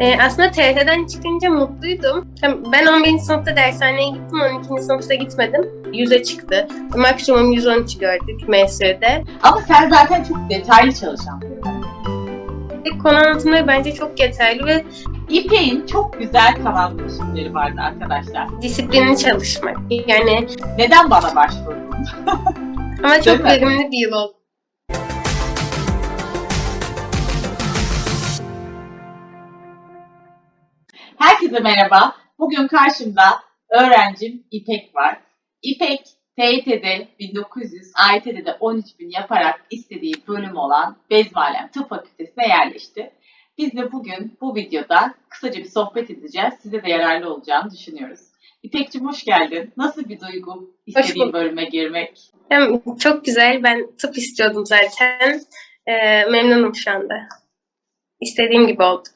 Ee, aslında TRT'den çıkınca mutluydum. Ben 11. sınıfta dershaneye gittim, 12. sınıfta gitmedim. 100'e çıktı. Maksimum 113 gördük MSÜ'de. Ama sen zaten çok detaylı çalışan. Konu anlatımları bence çok yeterli ve İpek'in çok güzel kanal girişimleri vardı arkadaşlar. disiplinli çalışmak. Yani Neden bana başvurdun? ama çok verimli bir yıl oldu. Herkese merhaba. Bugün karşımda öğrencim İpek var. İpek TYT'de 1900, AYT'de de 13.000 yaparak istediği bölüm olan Bezmalem Tıp Fakültesine yerleşti. Biz de bugün bu videoda kısaca bir sohbet edeceğiz. Size de yararlı olacağını düşünüyoruz. İpek'cim hoş geldin. Nasıl bir duygu istediğin bölüme girmek? Çok güzel. Ben tıp istiyordum zaten. Ee, memnunum şu anda. İstediğim gibi oldu.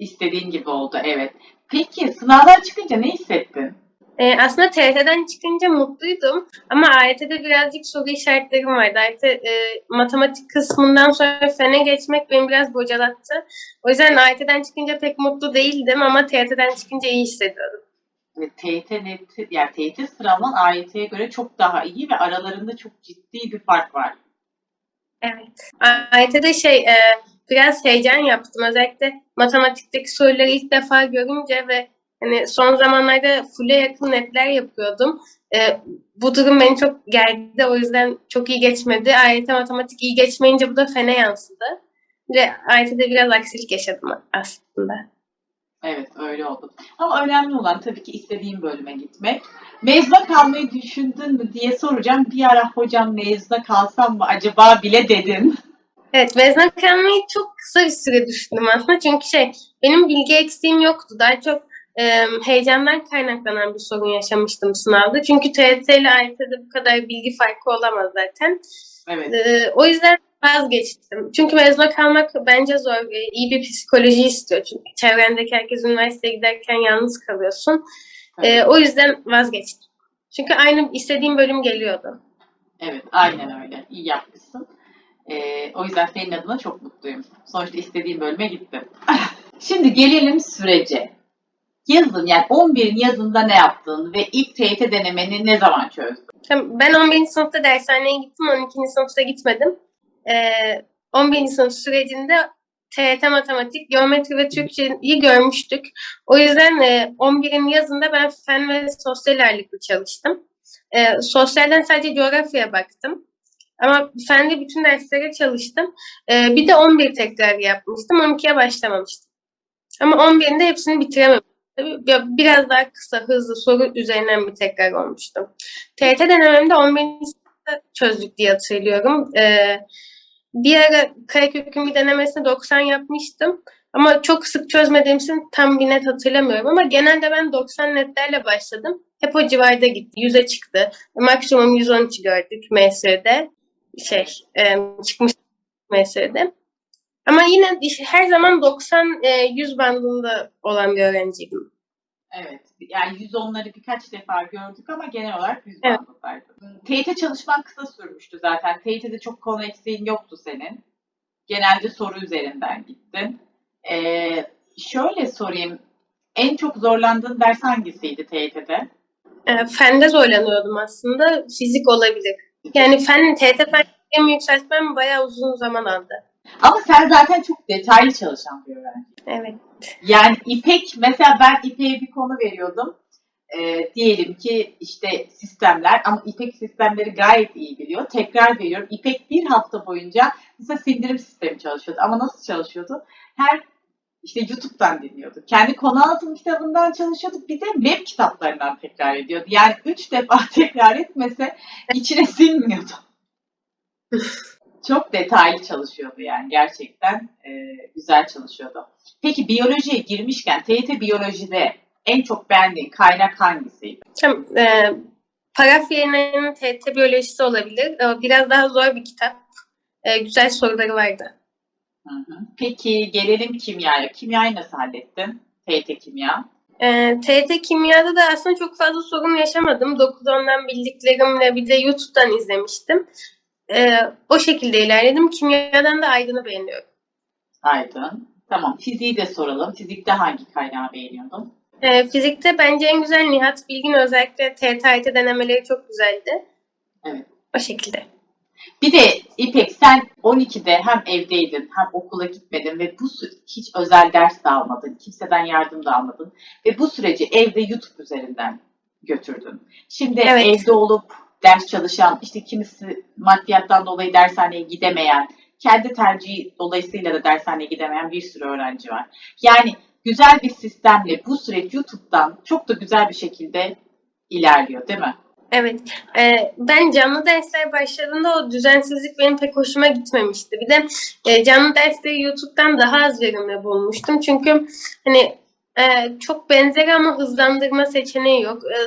İstediğin gibi oldu evet. Peki sınavdan çıkınca ne hissettin? Ee, aslında TRT'den çıkınca mutluydum ama AYT'de birazcık soru işaretlerim vardı. AYT e, matematik kısmından sonra fene geçmek beni biraz bocalattı. O yüzden AYT'den çıkınca pek mutlu değildim ama TRT'den çıkınca iyi hissediyordum. Ve TYT net, yani TYT sıralaman AYT'ye göre çok daha iyi ve aralarında çok ciddi bir fark var. Evet. AYT'de şey e, biraz heyecan yaptım. Özellikle matematikteki soruları ilk defa görünce ve hani son zamanlarda full'e yakın netler yapıyordum. E, bu durum beni çok gerdi. O yüzden çok iyi geçmedi. AYT matematik iyi geçmeyince bu da fene yansıdı. Ve AYT'de biraz aksilik yaşadım aslında. Evet öyle oldu. Ama önemli olan tabii ki istediğim bölüme gitmek. Mezuna kalmayı düşündün mü diye soracağım. Bir ara hocam mezuna kalsam mı acaba bile dedin. Evet, mezuna kalmayı çok kısa bir süre düşündüm aslında. Çünkü şey, benim bilgi eksiğim yoktu. Daha çok e, heyecandan kaynaklanan bir sorun yaşamıştım sınavda. Çünkü TYT ile AYT'de bu kadar bilgi farkı olamaz zaten. Evet. E, o yüzden vazgeçtim. Çünkü mezuna kalmak bence zor. E, iyi bir psikoloji istiyor. Çünkü çevrendeki herkes üniversiteye giderken yalnız kalıyorsun. E, o yüzden vazgeçtim. Çünkü aynı istediğim bölüm geliyordu. evet aynen öyle. İyi yapmışsın. Ee, o yüzden senin adına çok mutluyum. Sonuçta istediğim bölüme gittim. Şimdi gelelim sürece. Yazın yani 11'in yazında ne yaptın ve ilk TYT denemeni ne zaman çözdün? Ben 11. sınıfta dershaneye gittim, 12. sınıfta gitmedim. Ee, 11. sınıf sürecinde TYT matematik, geometri ve Türkçeyi görmüştük. O yüzden e, 11'in yazında ben fen ve sosyal ağırlıklı çalıştım. E, sosyalden sadece coğrafyaya baktım. Ama fende bütün derslere çalıştım. E, bir de 11 tekrar yapmıştım, 12'ye başlamamıştım. Ama 11'inde hepsini bitirememiştim. Tabii bir- Biraz daha kısa, hızlı soru üzerinden bir tekrar olmuştum. TRT denememde 11. sınıfta çözdük diye hatırlıyorum. Ee, bir ara karekökün bir denemesine 90 yapmıştım. Ama çok sık çözmediğim için tam bir net hatırlamıyorum. Ama genelde ben 90 netlerle başladım. Hep o civarda gitti. 100'e çıktı. Maksimum 113 gördük MSÜ'de. Şey, e, çıkmış MSÜ'de. Ama yine her zaman 90-100 bandında olan bir öğrenciydim. Evet. Yani 110'ları birkaç defa gördük ama genel olarak 100 Evet. bandındaydı. TYT çalışman kısa sürmüştü zaten. TYT'de çok konu eksiğin yoktu senin. Genelde soru üzerinden gittin. Ee, şöyle sorayım. En çok zorlandığın ders hangisiydi TYT'de? E, fende zorlanıyordum aslında. Fizik olabilir. Yani fen, TET fen yükseltmem bayağı uzun zaman aldı. Ama sen zaten çok detaylı çalışan bir öğrenci. Evet. Yani İpek, mesela ben İpek'e bir konu veriyordum. Ee, diyelim ki işte sistemler ama İpek sistemleri gayet iyi biliyor. Tekrar veriyorum. İpek bir hafta boyunca mesela sindirim sistemi çalışıyordu. Ama nasıl çalışıyordu? Her işte YouTube'dan dinliyordu. Kendi konu anlatım kitabından çalışıyordu. Bir de web kitaplarından tekrar ediyordu. Yani üç defa tekrar etmese içine sinmiyordu. Çok detaylı çalışıyordu yani gerçekten e, güzel çalışıyordu. Peki biyolojiye girmişken TYT biyolojide en çok beğendiğin kaynak hangisiydi? Tam, e, Paraf TET biyolojisi olabilir. E, biraz daha zor bir kitap. E, güzel soruları vardı. Hı hı. Peki gelelim kimyaya. Kimyayı nasıl hallettin? TYT kimya. E, TET kimyada da aslında çok fazla sorun yaşamadım. 9-10'dan bildiklerimle bir de YouTube'dan izlemiştim. E, o şekilde ilerledim. Kimyadan da Aydın'ı beğeniyorum. Aydın. Tamam. Fiziği de soralım. Fizikte hangi kaynağı beğeniyordun? Ee, fizikte bence en güzel Nihat Bilgin özellikle TTIT denemeleri çok güzeldi. Evet. O şekilde. Bir de İpek sen 12'de hem evdeydin hem okula gitmedin ve bu hiç özel ders de almadın. Kimseden yardım da almadın. Ve bu süreci evde YouTube üzerinden götürdün. Şimdi Evet. evde olup ders çalışan, işte kimisi maddiyattan dolayı dershaneye gidemeyen, kendi tercihi dolayısıyla da dershaneye gidemeyen bir sürü öğrenci var. Yani güzel bir sistemle bu süreç YouTube'dan çok da güzel bir şekilde ilerliyor değil mi? Evet. Ee, ben canlı dersler başladığında o düzensizlik benim pek hoşuma gitmemişti. Bir de e, canlı dersleri YouTube'dan daha az verimli bulmuştum. Çünkü hani e, çok benzeri ama hızlandırma seçeneği yok. E,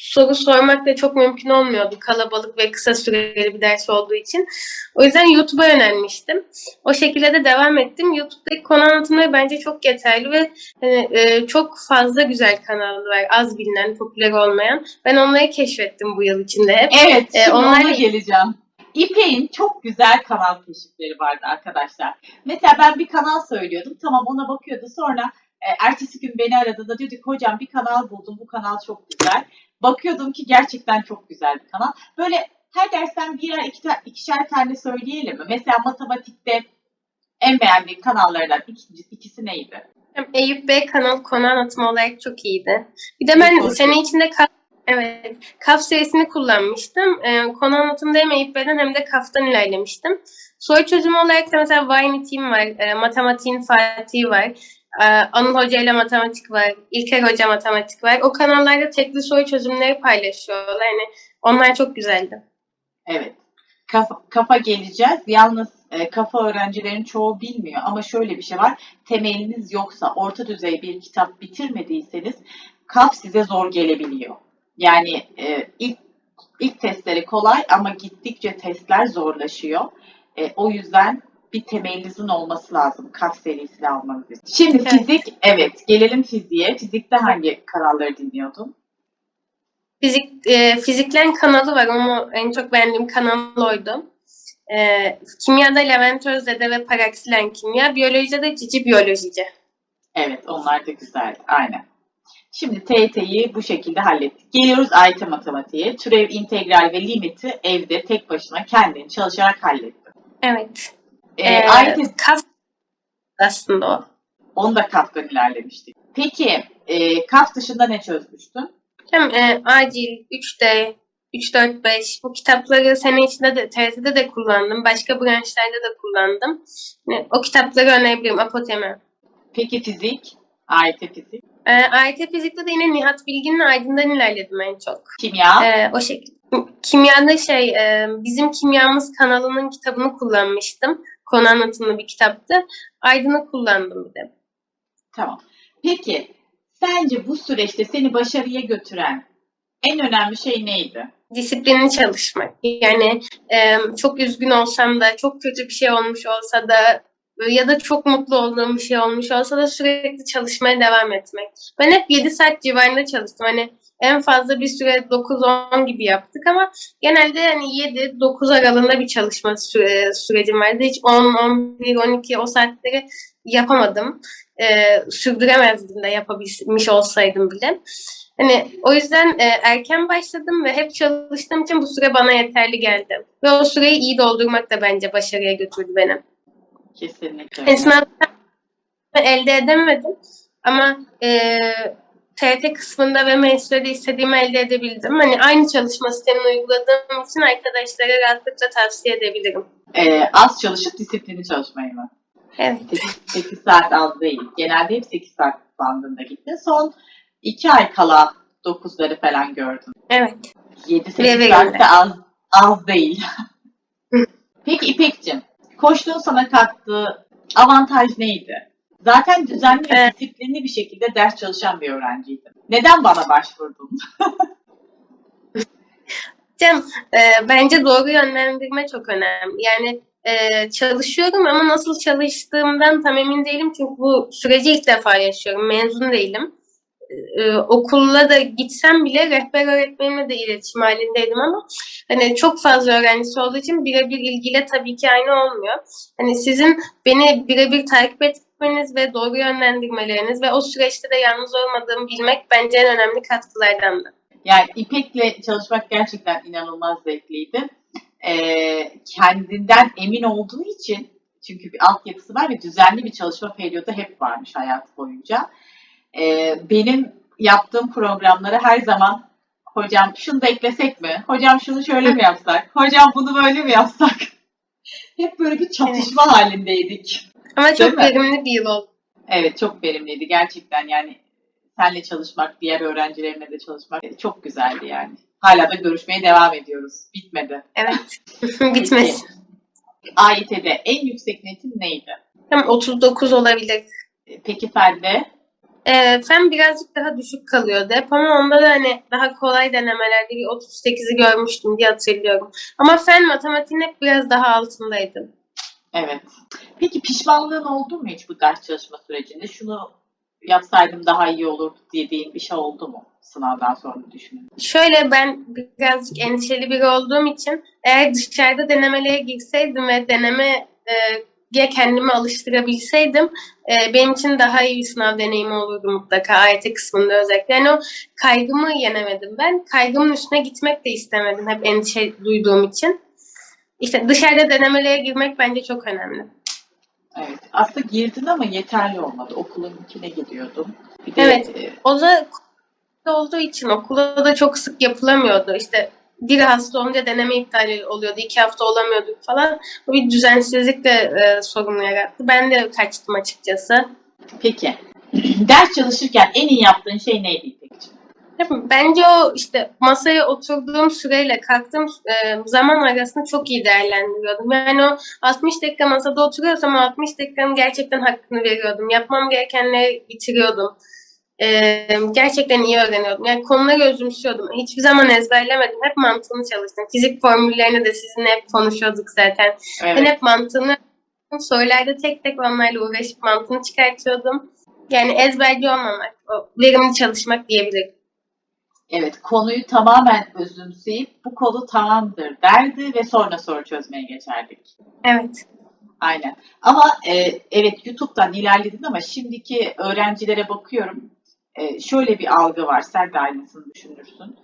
soru sormak da çok mümkün olmuyordu kalabalık ve kısa süreli bir ders olduğu için. O yüzden YouTube'a yönelmiştim. O şekilde de devam ettim. YouTube'daki konu anlatımları bence çok yeterli ve hani, e, çok fazla güzel kanallar var. Az bilinen, popüler olmayan. Ben onları keşfettim bu yıl içinde hep. Evet, Ee, şimdi onlar- ona geleceğim. İpek'in çok güzel kanal keşifleri vardı arkadaşlar. Mesela ben bir kanal söylüyordum. Tamam ona bakıyordu. Sonra e, ertesi gün beni aradı da dedi ki hocam bir kanal buldum. Bu kanal çok güzel. Bakıyordum ki gerçekten çok güzel bir kanal. Böyle her dersten birer iki ikişer tane söyleyelim mi? Mesela matematikte en beğendiğin kanallardan ikinci, ikisi neydi? Eyüp Bey kanal konu anlatımı olarak çok iyiydi. Bir de ben Çok sene içinde kaf, evet, kaf serisini kullanmıştım. Ee, konu anlatımda hem Eyüp Bey'den hem de kaftan ilerlemiştim. Soru çözümü olarak da mesela Vine Team var, e, matematiğin Fatih var. Ee, Anıl Hoca ile matematik var, İlker Hoca matematik var. O kanallarda tekli soru çözümleri paylaşıyorlar. Yani onlar çok güzeldi. Evet. Kafa, kafa geleceğiz. Yalnız e, kafa öğrencilerin çoğu bilmiyor. Ama şöyle bir şey var. Temeliniz yoksa, orta düzey bir kitap bitirmediyseniz kaf size zor gelebiliyor. Yani e, ilk ilk testleri kolay ama gittikçe testler zorlaşıyor. E, o yüzden bir temelinizin olması lazım kaf serisini almanız için. Şimdi Evet. fizik, evet gelelim fiziğe. Fizikte hangi kanalları dinliyordun? Fizik, e, Fiziklen kanalı var. Onu en çok beğendiğim kanal oydu. E, kimyada Levent Özdede ve Paraksilen Kimya. Biyolojide de Cici Biyolojici. Evet, onlar da güzel. Aynen. Şimdi TYT'yi bu şekilde hallettik. Geliyoruz AYT matematiğe. Türev, integral ve limiti evde tek başına kendin çalışarak hallettin. Evet. Ee, E, AYT, kaf aslında o. onu da kaftan ilerlemiştik. Peki, e, kaf dışında ne çözmüştün? Hem e, acil, 3D, 3, 4, 5 bu kitapları sene içinde de TRT'de de kullandım. Başka branşlarda da kullandım. Yani o kitapları önerebilirim. Apotemi. Peki fizik? AYT fizik. E, AYT fizikte de yine Nihat Bilgin'le Aydın'dan ilerledim en çok. Kimya? Ee, o şekilde. Kimyada şey, e, bizim kimyamız kanalının kitabını kullanmıştım. Konu anlatımlı bir kitaptı. Aydın'ı kullandım bir de. Tamam. Peki, sence bu süreçte seni başarıya götüren en önemli şey neydi? Disiplinli çalışmak. Yani e, çok üzgün olsam da, çok kötü bir şey olmuş olsa da ya da çok mutlu olduğum bir şey olmuş olsa da sürekli çalışmaya devam etmek. Ben hep 7 saat civarında çalıştım. Hani en fazla bir süre 9-10 gibi yaptık ama genelde hani 7-9 aralığında bir çalışma süre, sürecim vardı. Hiç 10, 11, 12 o saatleri yapamadım. Ee, sürdüremezdim de yapabilmiş olsaydım bile. Hani o yüzden e, erken başladım ve hep çalıştığım için bu süre bana yeterli geldi. Ve o süreyi iyi doldurmak da bence başarıya götürdü beni. Kesinlikle. öyle. Esnafta elde edemedim ama e, TRT kısmında ve mecliste istediğimi elde edebildim. Hani aynı çalışma sistemini uyguladığım için arkadaşlara rahatlıkla tavsiye edebilirim. Ee, az çalışıp disiplinli çalışmayı mı? Evet. 8, saat az değil. Genelde hep 8 saat bandında gitti. Son 2 ay kala 9'ları falan gördüm. Evet. 7-8 Ve saat de az, az değil. Peki İpek'cim, koştuğun sana kattığı avantaj neydi? Zaten düzenli ve Evet. disiplinli bir şekilde ders çalışan bir öğrenciydin. Neden bana başvurdun? Cem, e, bence doğru yönlendirme çok önemli. Yani e, çalışıyorum ama nasıl çalıştığımdan tam emin değilim çünkü bu süreci ilk defa yaşıyorum. Mezun değilim. E, okulla da gitsem bile rehber öğretmenimle de iletişim halindeydim ama hani çok fazla öğrencisi olduğu için birebir ilgiyle tabii ki aynı olmuyor. Hani sizin beni birebir takip etmeniz ve doğru yönlendirmeleriniz ve o süreçte de yalnız olmadığımı bilmek bence en önemli katkılardandı. Yani İpek'le çalışmak gerçekten inanılmaz zevkliydi. Ee, kendinden emin olduğu için çünkü bir altyapısı var ve düzenli bir çalışma periyodu hep varmış hayatı boyunca. Ee, benim yaptığım programlara her zaman hocam şunu da eklesek mi? Hocam şunu şöyle mi yapsak? Hocam bunu böyle mi yapsak? Hep böyle bir çatışma halindeydik. Ama Değil çok mi? verimli bir yıl oldu. Evet çok verimliydi gerçekten yani senle çalışmak, diğer öğrencilerimle de çalışmak çok güzeldi yani. Hala da görüşmeye devam ediyoruz. Bitmedi. Evet. Bitmez. AYT'de en yüksek netin neydi? Hem 39 olabilir. Peki Fende? Ee, fen birazcık daha düşük kalıyordu hep ama onda da hani daha kolay denemelerde bir 38'i görmüştüm diye hatırlıyorum. Ama fen matematiğin hep biraz daha altındaydım. Evet. Peki pişmanlığın oldu mu hiç bu ders çalışma sürecinde? Şunu yapsaydım daha iyi olur dediğin bir şey oldu mu? Sınavdan sonra düşünün. Şöyle ben birazcık endişeli biri olduğum için eğer dışarıda denemelere girseydim ve denemeye kendimi alıştırabilseydim e, benim için daha iyi bir sınav deneyimi olurdu mutlaka AYT kısmında özellikle. Yani o kaygımı yenemedim ben. Kaygımın üstüne gitmek de istemedim hep endişe duyduğum için. İşte dışarıda denemelere girmek bence çok önemli. Evet. Aslında girdin ama yeterli olmadı. Okulunkine gidiyordum. Bir de Evet. e, O da olduğu için okulda da çok sık yapılamıyordu. İşte biri hasta olunca deneme iptal oluyordu. iki hafta olamıyorduk falan. Bu bir düzensizlik de e, sorunu yarattı. Ben de kaçtım açıkçası. peki. ders çalışırken en iyi yaptığın şey neydi İpek'ciğim? Bence o işte masaya oturduğum süreyle kalktığım e, zaman arasını çok iyi değerlendiriyordum. Yani o 60 dakika masada oturuyorsam o 60 dakikanın gerçekten hakkını veriyordum. Yapmam gerekenleri bitiriyordum. E, gerçekten iyi öğreniyordum. Yani konuları özümsüyordum. Hiçbir zaman ezberlemedim. Hep mantığını çalıştım. Fizik formüllerini de sizinle hep konuşuyorduk zaten. Ben Evet. hep mantığını sorularda tek tek onlarla uğraşıp mantığını çıkartıyordum. Yani ezberci olmamak, o verimli çalışmak diyebilirim. Evet, konuyu tamamen özümseyip bu konu tamamdır derdi ve sonra soru çözmeye geçerdik. Evet. Aynen. Ama e, evet YouTube'dan ilerledin ama şimdiki öğrencilere bakıyorum. E, şöyle bir algı var. Sen de aynısını düşünürsün.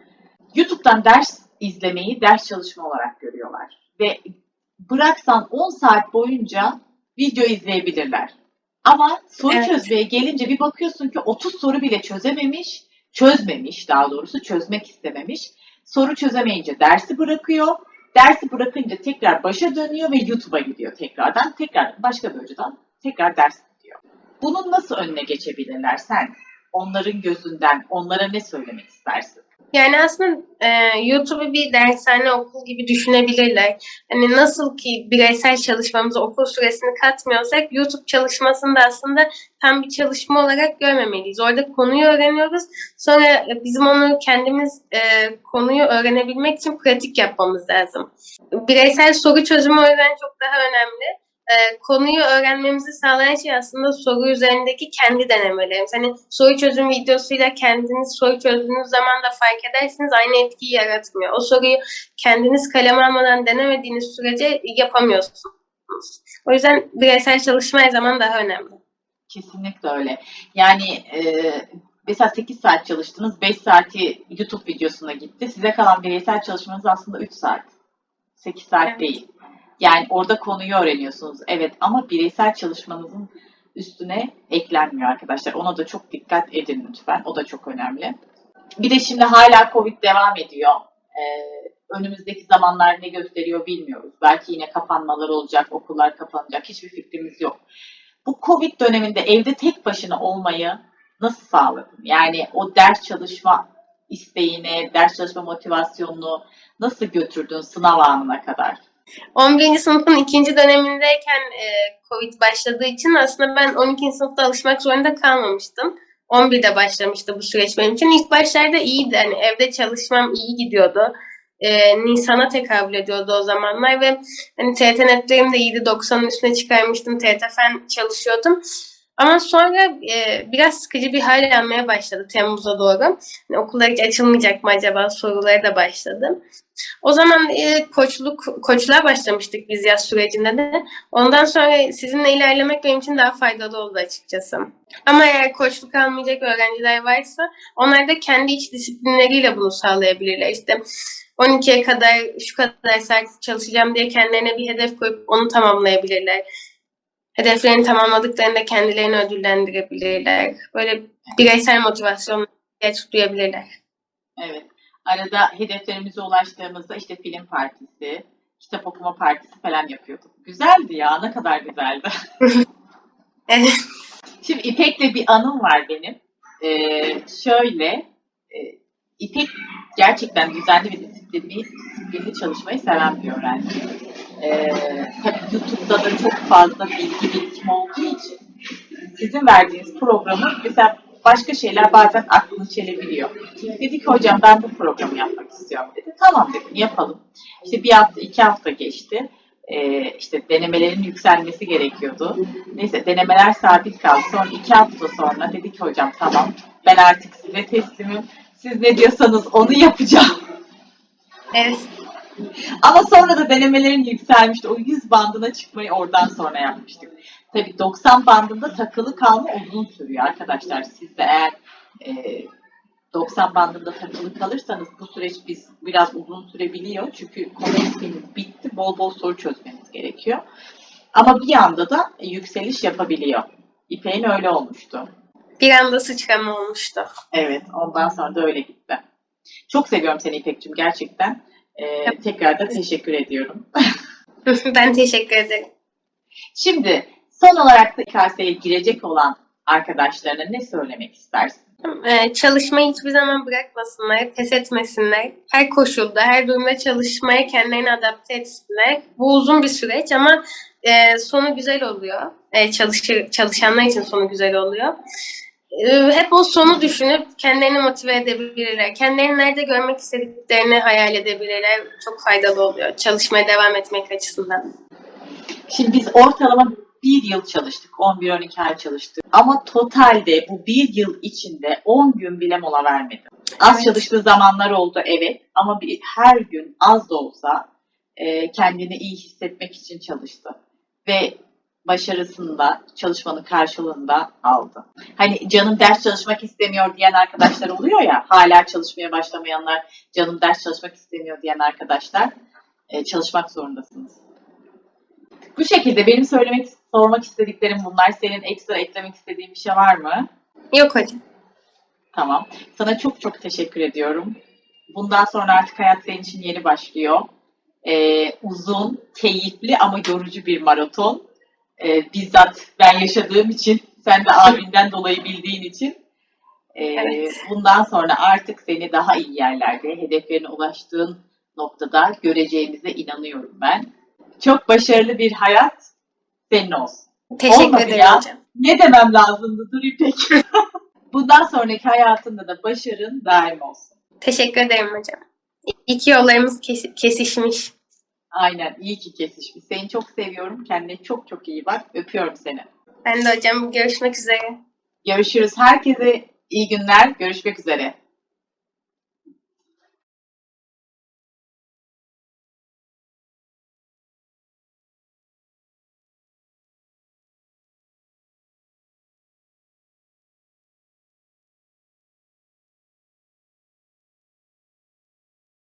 YouTube'dan ders izlemeyi ders çalışma olarak görüyorlar. Ve bıraksan 10 saat boyunca video izleyebilirler. Ama soru Evet. çözmeye gelince bir bakıyorsun ki 30 soru bile çözememiş, çözmemiş daha doğrusu çözmek istememiş. Soru çözemeyince dersi bırakıyor. Dersi bırakınca tekrar başa dönüyor ve YouTube'a gidiyor tekrardan. Tekrar başka bir hocadan tekrar ders gidiyor. Bunun nasıl önüne geçebilirler sen? Onların gözünden onlara ne söylemek istersin? Yani aslında e, YouTube'u bir dershane okul gibi düşünebilirler. Hani nasıl ki bireysel çalışmamıza okul süresini katmıyorsak YouTube çalışmasını da aslında tam bir çalışma olarak görmemeliyiz. Orada konuyu öğreniyoruz. Sonra e, bizim onu kendimiz e, konuyu öğrenebilmek için pratik yapmamız lazım. Bireysel soru çözümü o yüzden çok daha önemli. E, konuyu öğrenmemizi sağlayan şey aslında soru üzerindeki kendi denemelerimiz. Hani soru çözüm videosuyla kendiniz soru çözdüğünüz zaman da fark edersiniz aynı etkiyi yaratmıyor. O soruyu kendiniz kaleme almadan denemediğiniz sürece yapamıyorsunuz. O yüzden bireysel çalışma her zaman daha önemli. Kesinlikle öyle. Yani e, mesela 8 saat çalıştınız, 5 saati YouTube videosuna gitti. Size kalan bireysel çalışmanız aslında 3 saat. 8 saat Evet. değil. Yani orada konuyu öğreniyorsunuz. Evet ama bireysel çalışmanızın üstüne eklenmiyor arkadaşlar. Ona da çok dikkat edin lütfen. O da çok önemli. Bir de şimdi hala Covid devam ediyor. Ee, önümüzdeki zamanlar ne gösteriyor bilmiyoruz. Belki yine kapanmalar olacak, okullar kapanacak. Hiçbir fikrimiz yok. Bu Covid döneminde evde tek başına olmayı nasıl sağladın? Yani o ders çalışma isteğini, ders çalışma motivasyonunu nasıl götürdün sınav anına kadar? 11. sınıfın ikinci dönemindeyken e, Covid başladığı için aslında ben 12. sınıfta alışmak zorunda kalmamıştım. 11'de başlamıştı bu süreç benim için. İlk başlarda iyiydi. Hani evde çalışmam iyi gidiyordu. E, Nisan'a tekabül ediyordu o zamanlar ve hani TYT netlerim de iyiydi. 90'ın üstüne çıkarmıştım. TYT fen çalışıyordum. Ama sonra e, biraz sıkıcı bir hal almaya başladı Temmuz'a doğru. Hani okullar hiç açılmayacak mı acaba soruları da başladı. O zaman e, koçluk koçluğa başlamıştık biz yaz sürecinde de. Ondan sonra sizinle ilerlemek benim için daha faydalı oldu açıkçası. Ama eğer koçluk almayacak öğrenciler varsa onlar da kendi iç disiplinleriyle bunu sağlayabilirler. İşte 12'ye kadar şu kadar saat çalışacağım diye kendilerine bir hedef koyup onu tamamlayabilirler. Hedeflerini tamamladıklarında kendilerini ödüllendirebilirler. Böyle bireysel motivasyon ihtiyaç duyabilirler. Evet. Arada hedeflerimize ulaştığımızda işte film partisi, kitap okuma partisi falan yapıyorduk. Güzeldi ya, ne kadar güzeldi. Evet. Şimdi İpek'le bir anım var benim. Ee, şöyle, e, İpek gerçekten düzenli ve disiplinli, disiplinli çalışmayı seven bir öğrenci. Ee, tabii YouTube'da da çok fazla bilgi birikimi olduğu için sizin verdiğiniz programı mesela başka şeyler bazen aklını çelebiliyor. Dedi ki hocam ben bu programı yapmak istiyorum dedi. Tamam dedim yapalım. İşte bir hafta iki hafta geçti. Ee, işte denemelerin yükselmesi gerekiyordu. Neyse denemeler sabit kaldı. Sonra iki hafta sonra dedi ki hocam tamam ben artık size teslimim. Siz ne diyorsanız onu yapacağım. Evet. Ama sonra da denemelerin yükselmişti. O 100 bandına çıkmayı oradan sonra yapmıştık. Tabii 90 bandında takılı kalma uzun sürüyor arkadaşlar. Siz de eğer e, 90 bandında takılı kalırsanız bu süreç biz biraz uzun sürebiliyor. Çünkü konu eğitimimiz bitti. Bol bol soru çözmeniz gerekiyor. Ama bir anda da yükseliş yapabiliyor. İpek'in öyle olmuştu. Bir anda sıçrama olmuştu. Evet, ondan sonra da öyle gitti. Çok seviyorum seni İpek'cim gerçekten. Ee, tekrar da teşekkür ediyorum. ben teşekkür ederim. Şimdi son olarak da İKS'ye girecek olan arkadaşlarına ne söylemek istersin? Ee, çalışmayı hiçbir zaman bırakmasınlar, pes etmesinler. Her koşulda, her durumda çalışmaya kendilerini adapte etsinler. Bu uzun bir süreç ama e, sonu güzel oluyor. E, çalışır, çalışanlar için sonu güzel oluyor. E, hep o sonu düşünüp kendilerini motive edebilirler. Kendilerini nerede görmek istediklerini hayal edebilirler. Çok faydalı oluyor çalışmaya devam etmek açısından. Şimdi biz ortalama bir yıl çalıştık. 11-12 ay çalıştık. Ama totalde bu bir yıl içinde 10 gün bile mola vermedim. Az Evet. çalıştığı zamanlar oldu evet. Ama bir, her gün az da olsa e, kendini iyi hissetmek için çalıştı. Ve başarısını da çalışmanın karşılığında aldı. Hani canım ders çalışmak istemiyor diyen arkadaşlar oluyor ya, hala çalışmaya başlamayanlar, canım ders çalışmak istemiyor diyen arkadaşlar, e, çalışmak zorundasınız. Bu şekilde benim söylemek, sormak istediklerim bunlar. Senin ekstra eklemek istediğin bir şey var mı? Yok hocam. Tamam. Sana çok çok teşekkür ediyorum. Bundan sonra artık hayat senin için yeni başlıyor. Ee, uzun, keyifli ama yorucu bir maraton. Ee, bizzat ben yaşadığım için, sen de abinden dolayı bildiğin için. Ee, Evet. Bundan sonra artık seni daha iyi yerlerde, hedeflerine ulaştığın noktada göreceğimize inanıyorum ben. Çok başarılı bir hayat senin olsun. Teşekkür Olmadı ederim ya. hocam. Ne demem lazımdı dur İpek? Bundan sonraki hayatında da başarın daim olsun. Teşekkür ederim hocam. İki yollarımız kes- kesişmiş. Aynen iyi ki kesişmiş. Seni çok seviyorum. Kendine çok çok iyi bak. Öpüyorum seni. Ben de hocam görüşmek üzere. Görüşürüz. Herkese iyi günler. Görüşmek üzere.